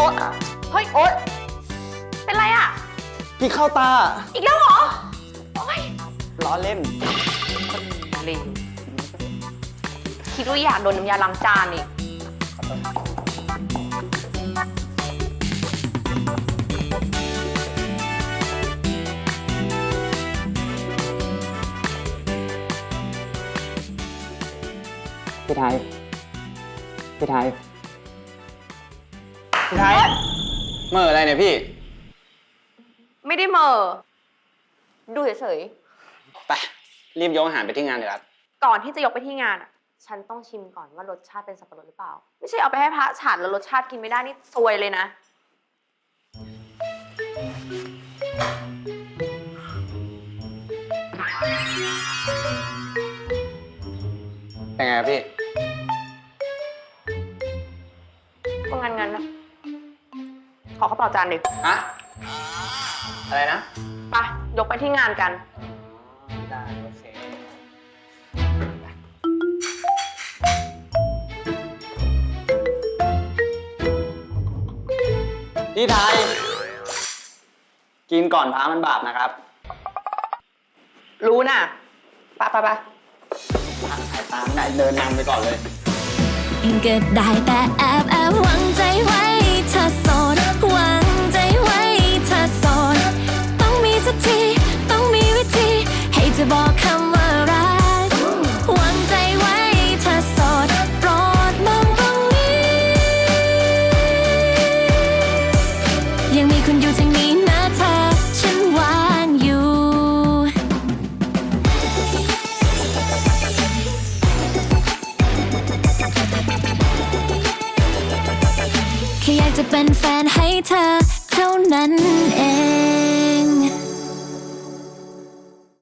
อ๊ตเฮ้ยโอ๊ตเป็นไรอะ กินข้าวตา อีกแล้วเหรอ โอ๊ยล้อเล่น คนเลวคิดว่าอยากโดนน้ำยาล้างจานอีก พี่ไทย พี่ไทย พี่ไทยเหมื่ออะไรเนี่ยพี่ ไม่ได้เหมอดูเฉยไป รีบยกอาหารไปที่งานเลยครับ ๆ ก่อนที่จะยกไปที่งานอะฉันต้องชิมก่อนว่ารสชาติเป็นสับปะรดหรือเปล่า ไม่ใช่เอาไปให้พระฉันแล้วรสชาติกินไม่ได้นี่ซวยเลยนะ เป็นไงครับพี่ ขอข้าวเปล่าจานดิฮะอะไรนะ ไปยกไปที่งานกัน ได้โอเคพี่ไทย กินก่อนพามันบาปนะครับรู้น่ะไปไปไปสายตามได้เดินนำไปก่อนเลย ก็ได้แต่แอบแอบหวังใจ จะเป็นแฟนให้เธอเท่านั้น